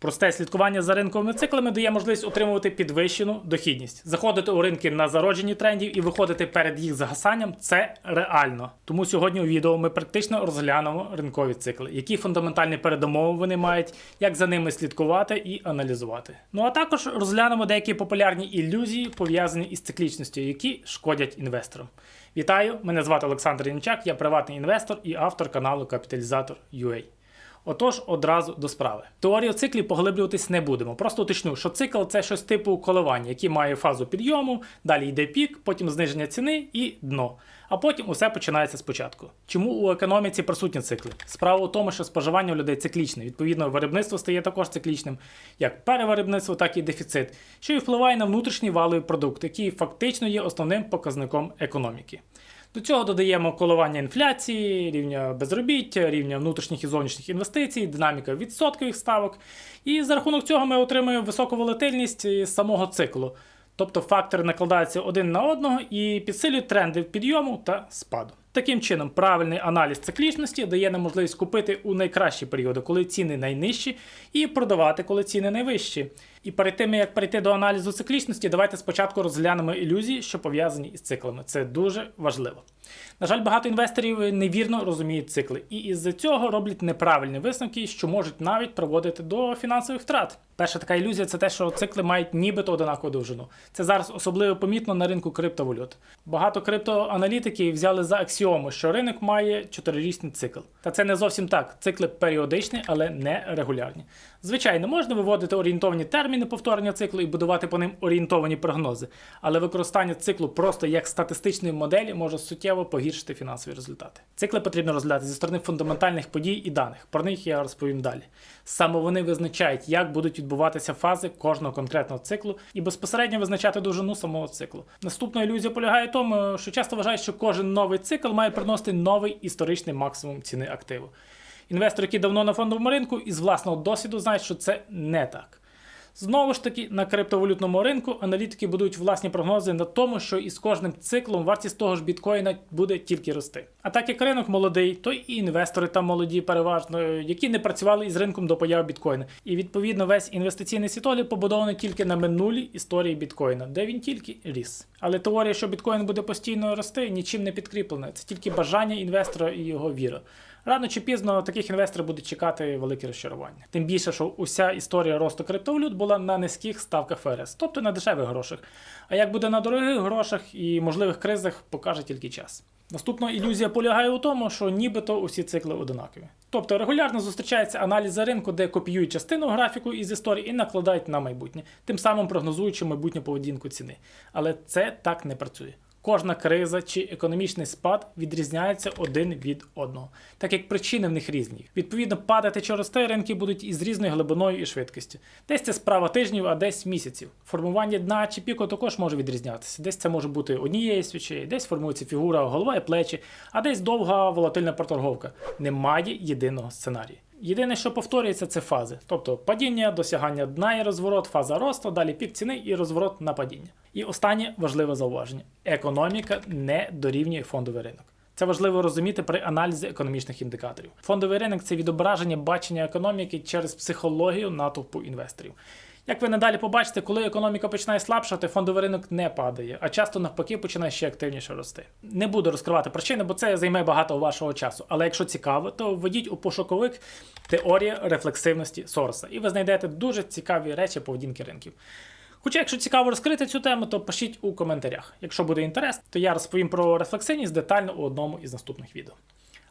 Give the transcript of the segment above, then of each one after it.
Просте слідкування за ринковими циклами дає можливість отримувати підвищену дохідність. Заходити у ринки на зародженні трендів і виходити перед їх загасанням це реально. Тому сьогодні у відео ми практично розглянемо ринкові цикли, які фундаментальні передумови вони мають, як за ними слідкувати і аналізувати. Ну а також розглянемо деякі популярні ілюзії, пов'язані із циклічністю, які шкодять інвесторам. Вітаю! Мене звати Олександр Янчак, я приватний інвестор і автор каналу Капіталізатор UA. Отож, одразу до справи. Теорію циклів поглиблюватись не будемо. Просто уточню, що цикл це щось типу коливання, який має фазу підйому, далі йде пік, потім зниження ціни і дно. А потім усе починається спочатку. Чому у економіці присутні цикли? Справа у тому, що споживання у людей циклічне. Відповідно, виробництво стає також циклічним, як перевиробництво, так і дефіцит, що і впливає на внутрішній валовий продукт, який фактично є основним показником економіки. До цього додаємо коливання інфляції, рівня безробіття, рівня внутрішніх і зовнішніх інвестицій, динаміка відсоткових ставок. І за рахунок цього ми отримуємо високу волатильність самого циклу. Тобто фактори накладаються один на одного і підсилюють тренди підйому та спаду. Таким чином, правильний аналіз циклічності дає нам можливість купити у найкращі періоди, коли ціни найнижчі, і продавати, коли ціни найвищі. І перед тим, як перейти до аналізу циклічності, давайте спочатку розглянемо ілюзії, що пов'язані із циклами. Це дуже важливо. На жаль, багато інвесторів невірно розуміють цикли, і із-за цього роблять неправильні висновки, що можуть навіть приводити до фінансових втрат. Перша така ілюзія це те, що цикли мають нібито одинакову довжину. Це зараз особливо помітно на ринку криптовалют. Багато криптоаналітиків взяли за аксіому, що ринок має чотирирічний цикл. Та це не зовсім так. Цикли періодичні, але не регулярні. Звичайно, можна виводити орієнтовані терміни повторення циклу і будувати по ним орієнтовані прогнози, але використання циклу просто як статистичної моделі може суттєво погіршити фінансові результати. Цикли потрібно розглядати зі сторони фундаментальних подій і даних. Про них я розповім далі. Саме вони визначають, як будуть відбуватися фази кожного конкретного циклу і безпосередньо визначати довжину самого циклу. Наступна ілюзія полягає в тому, що часто вважають, що кожен новий цикл має приносити новий історичний максимум ціни активу. Інвестори, які давно на фондовому ринку із власного досвіду знають, що це не так. Знову ж таки, на криптовалютному ринку аналітики будують власні прогнози на тому, що із кожним циклом вартість того ж біткоїна буде тільки рости. А так як ринок молодий, то і інвестори там молоді, переважно, які не працювали із ринком до появи біткоїна. І відповідно весь інвестиційний світогляд побудований тільки на минулій історії біткоїна, де він тільки ріс. Але теорія, що біткоін буде постійно рости, нічим не підкріплена. Це тільки бажання інвестора і його віра. Рано чи пізно таких інвесторів будуть чекати велике розчарування. Тим більше, що уся історія росту криптовалют була на низьких ставках ФРС, тобто на дешевих грошах. А як буде на дорогих грошах і можливих кризах, покаже тільки час. Наступна ілюзія полягає у тому, що нібито усі цикли одинакові. Тобто регулярно зустрічається аналізи ринку, де копіюють частину графіку із історії і накладають на майбутнє, тим самим прогнозуючи майбутню поведінку ціни. Але це так не працює. Кожна криза чи економічний спад відрізняється один від одного, так як причини в них різні. Відповідно, падати чи рости ринки будуть із різною глибиною і швидкістю. Десь це справа тижнів, а десь місяців. Формування дна чи піку також може відрізнятися. Десь це може бути однією свічею, десь формується фігура, голова і плечі, а десь довга волатильна проторговка. Немає єдиного сценарію. Єдине, що повторюється, це фази, тобто падіння, досягання дна і розворот, фаза росту, далі пік ціни і розворот на падіння. І останнє важливе зауваження: економіка не дорівнює фондовий ринок. Це важливо розуміти при аналізі економічних індикаторів. Фондовий ринок це відображення бачення економіки через психологію натовпу інвесторів. Як ви надалі побачите, коли економіка починає слабшати, фондовий ринок не падає, а часто навпаки починає ще активніше рости. Не буду розкривати причини, бо це займе багато вашого часу. Але якщо цікаво, то введіть у пошуковик теорія рефлексивності Сороса, і ви знайдете дуже цікаві речі поведінки ринків. Хоча, якщо цікаво розкрити цю тему, то пишіть у коментарях. Якщо буде інтерес, то я розповім про рефлексивність детально у одному із наступних відео.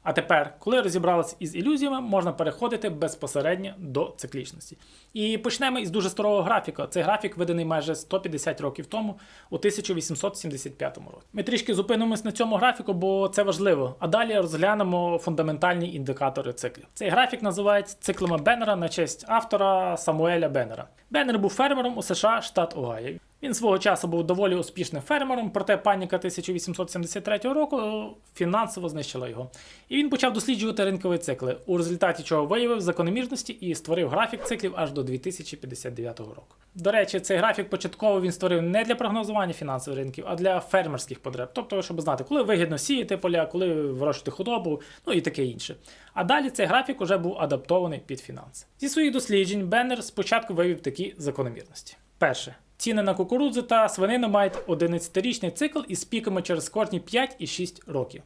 А тепер, коли розібралися із ілюзіями, можна переходити безпосередньо до циклічності. І почнемо із дуже старого графіка. Цей графік виданий майже 150 років тому, у 1875 році. Ми трішки зупинимось на цьому графіку, бо це важливо. А далі розглянемо фундаментальні індикатори циклів. Цей графік називають циклами Беннера на честь автора Самуеля Беннера. Беннер був фермером у США, штат Огайо. Він свого часу був доволі успішним фермером, проте паніка 1873 року е, фінансово знищила його. І він почав досліджувати ринкові цикли, у результаті чого виявив закономірності і створив графік циклів аж до 2059 року. До речі, цей графік початково він створив не для прогнозування фінансових ринків, а для фермерських потреб. Тобто, щоб знати, коли вигідно сіяти поля, коли вирощувати худобу, ну і таке інше. А далі цей графік уже був адаптований під фінанси. Зі своїх досліджень Беннер спочатку вивів такі закономірності. Перше. Ціни на кукурудзу та свинину мають 11-річний цикл із піками через кожні 5 і 6 років.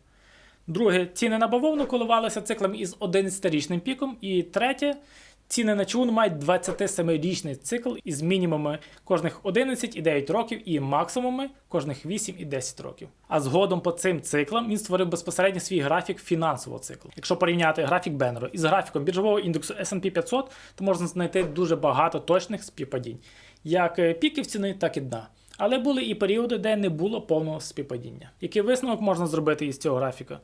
Друге, ціни на бавовну коливалися циклом із 11-річним піком. І третє, ціни на чугун мають 27-річний цикл із мінімумами кожних 11 і 9 років і максимумами кожних 8 і 10 років. А згодом по цим циклам він створив безпосередньо свій графік фінансового циклу. Якщо порівняти графік Беннера із графіком біржового індексу S&P 500, то можна знайти дуже багато точних співпадінь, як е, піків ціни, так і дна. Але були і періоди, де не було повного співпадіння. Який висновок можна зробити із цього графіка?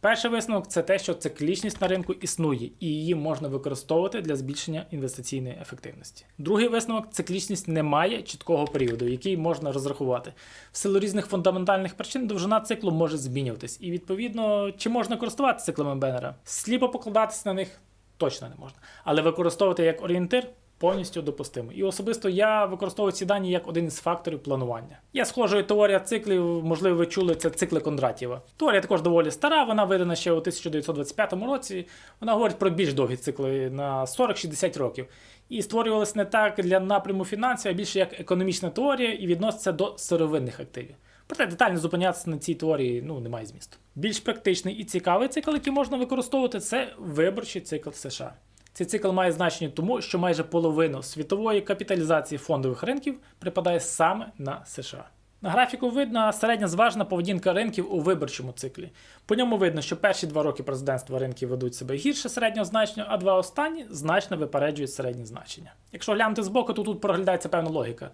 Перший висновок це те, що циклічність на ринку існує, і її можна використовувати для збільшення інвестиційної ефективності. Другий висновок циклічність не має чіткого періоду, який можна розрахувати. В силу різних фундаментальних причин довжина циклу може змінюватись, і відповідно, чи можна користуватися циклами Беннера? Сліпо покладатися на них точно не можна, але використовувати як орієнтир повністю допустимо. І особисто я використовую ці дані як один із факторів планування. Є схожою теорія циклів, можливо, ви чули це цикли Кондратєва. Теорія також доволі стара, вона видана ще у 1925 році. Вона говорить про більш довгі цикли на 40-60 років. І створювалася не так для напряму фінансів, а більше як економічна теорія і відноситься до сировинних активів. Проте детально зупинятися на цій теорії ну, немає змісту. Більш практичний і цікавий цикл, який можна використовувати, це виборчий цикл США. Цей цикл має значення тому, що майже половину світової капіталізації фондових ринків припадає саме на США. На графіку видно середня зважена поведінка ринків у виборчому циклі. По ньому видно, що перші два роки президентства ринки ведуть себе гірше середнього значення, а два останні значно випереджують середні значення. Якщо глянути збоку, то тут проглядається певна логіка.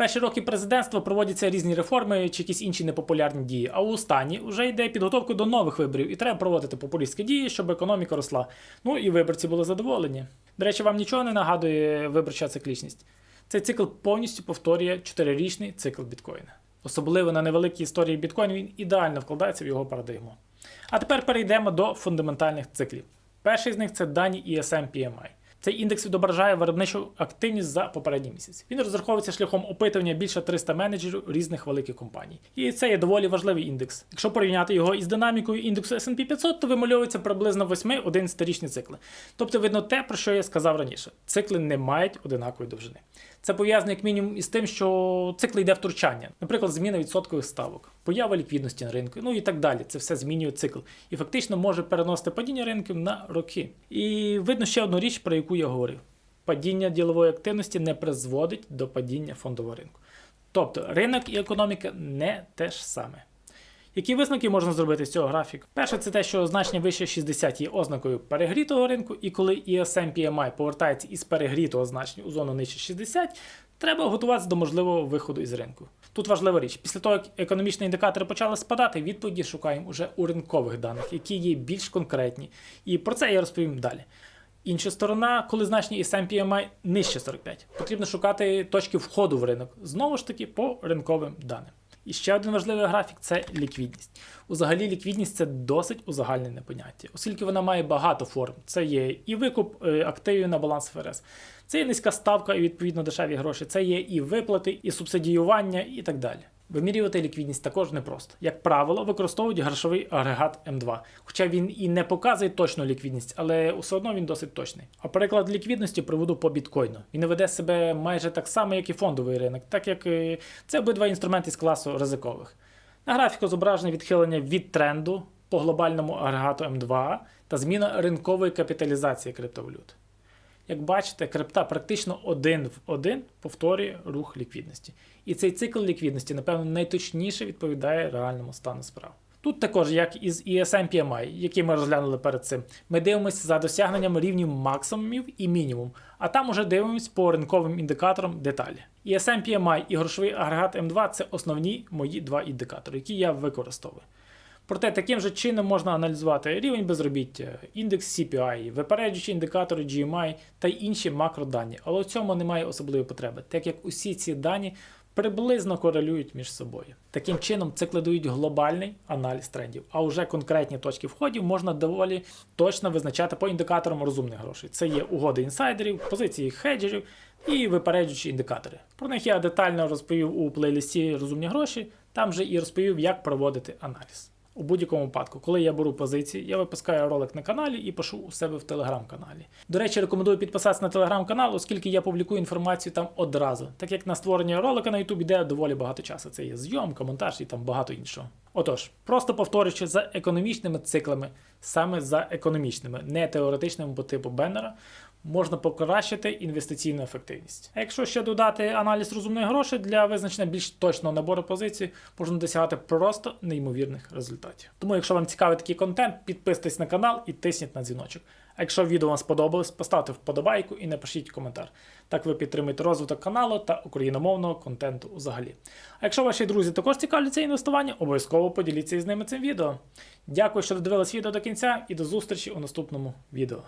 Перші роки президентства проводяться різні реформи чи якісь інші непопулярні дії, а у останні вже йде підготовка до нових виборів і треба проводити популістські дії, щоб економіка росла. Ну і виборці були задоволені. До речі, вам нічого не нагадує виборча циклічність. Цей цикл повністю повторює чотирирічний цикл біткоїна. Особливо на невеликій історії біткоїну він ідеально вкладається в його парадигму. А тепер перейдемо до фундаментальних циклів. Перший з них це дані ESM PMI. Цей індекс відображає виробничу активність за попередній місяць. Він розраховується шляхом опитування більше 300 менеджерів різних великих компаній. І це є доволі важливий індекс. Якщо порівняти його із динамікою індексу S&P 500, то вимальовується приблизно 8-11-річні цикли. Тобто видно те, про що я сказав раніше. Цикли не мають одинакової довжини. Це пов'язано як мінімум із тим, що цикл йде втручання, наприклад, зміна відсоткових ставок, поява ліквідності на ринку, ну і так далі. Це все змінює цикл. І фактично може переносити падіння ринків на роки. І видно ще одну річ, про яку я говорив: падіння ділової активності не призводить до падіння фондового ринку. Тобто ринок і економіка не те ж саме. Які висновки можна зробити з цього графіку? Перше, це те, що значення вище 60 є ознакою перегрітого ринку, і коли ESM PMI повертається із перегрітого значення у зону нижче 60, треба готуватися до можливого виходу із ринку. Тут важлива річ, після того, як економічні індикатори почали спадати, відповіді шукаємо уже у ринкових даних, які є більш конкретні. І про це я розповім далі. Інша сторона, коли значення ESM PMI нижче 45, потрібно шукати точки входу в ринок, знову ж таки по ринковим даним. І ще один важливий графік це ліквідність. Узагалі, ліквідність це досить узагальнене поняття, оскільки вона має багато форм. Це є і викуп е, активів на баланс ФРС, це є низька ставка і відповідно дешеві гроші, це є і виплати, і субсидіювання, і так далі. Вимірювати ліквідність також непросто. Як правило, використовують грошовий агрегат М2, хоча він і не показує точну ліквідність, але все одно він досить точний. А приклад ліквідності приведу по біткоїну. Він веде себе майже так само, як і фондовий ринок, так як е, це обидва інструменти з класу ризикових. На графіку зображене відхилення від тренду по глобальному агрегату М2 та зміна ринкової капіталізації криптовалют. Як бачите, крипта практично один в один повторює рух ліквідності. І цей цикл ліквідності, напевно, найточніше відповідає реальному стану справ. Тут також, як із ESM PMI, який ми розглянули перед цим, ми дивимося за досягненням рівнів максимумів і мінімум, а там уже дивимося по ринковим індикаторам деталі. ESM PMI і грошовий агрегат М2 це основні мої два індикатори, які я використовую. Проте таким же чином можна аналізувати рівень безробіття, індекс CPI, випереджуючі індикатори GMI та інші макродані, але у цьому немає особливої потреби, так як усі ці дані приблизно корелюють між собою. Таким чином, цикли дають глобальний аналіз трендів, а вже конкретні точки входів можна доволі точно визначати по індикаторам розумних грошей. Це є угоди інсайдерів, позиції хеджерів і випереджуючі індикатори. Про них я детально розповів у плейлисті Розумні гроші, там же і розповів, як проводити аналіз. У будь-якому випадку, коли я беру позиції, я випускаю ролик на каналі і пишу у себе в телеграм-каналі. До речі, рекомендую підписатися на телеграм-канал, оскільки я публікую інформацію там одразу, так як на створення ролика на YouTube йде доволі багато часу. Це є зйомка, монтаж і там багато іншого. Отож, просто повторюючи за економічними циклами, саме за економічними, не теоретичними по типу Беннера, можна покращити інвестиційну ефективність. А якщо ще додати аналіз розумних грошей для визначення більш точного набору позицій, можна досягати просто неймовірних результатів. Тому, якщо вам цікавий такий контент, підписуйтесь на канал і тисніть на дзвіночок. А якщо відео вам сподобалось, поставте вподобайку і напишіть коментар. Так ви підтримуєте розвиток каналу та україномовного контенту взагалі. А якщо ваші друзі також цікавляться інвестуванням, обов'язково поділіться із ними цим відео. Дякую, що додивились відео до кінця і до зустрічі у наступному відео.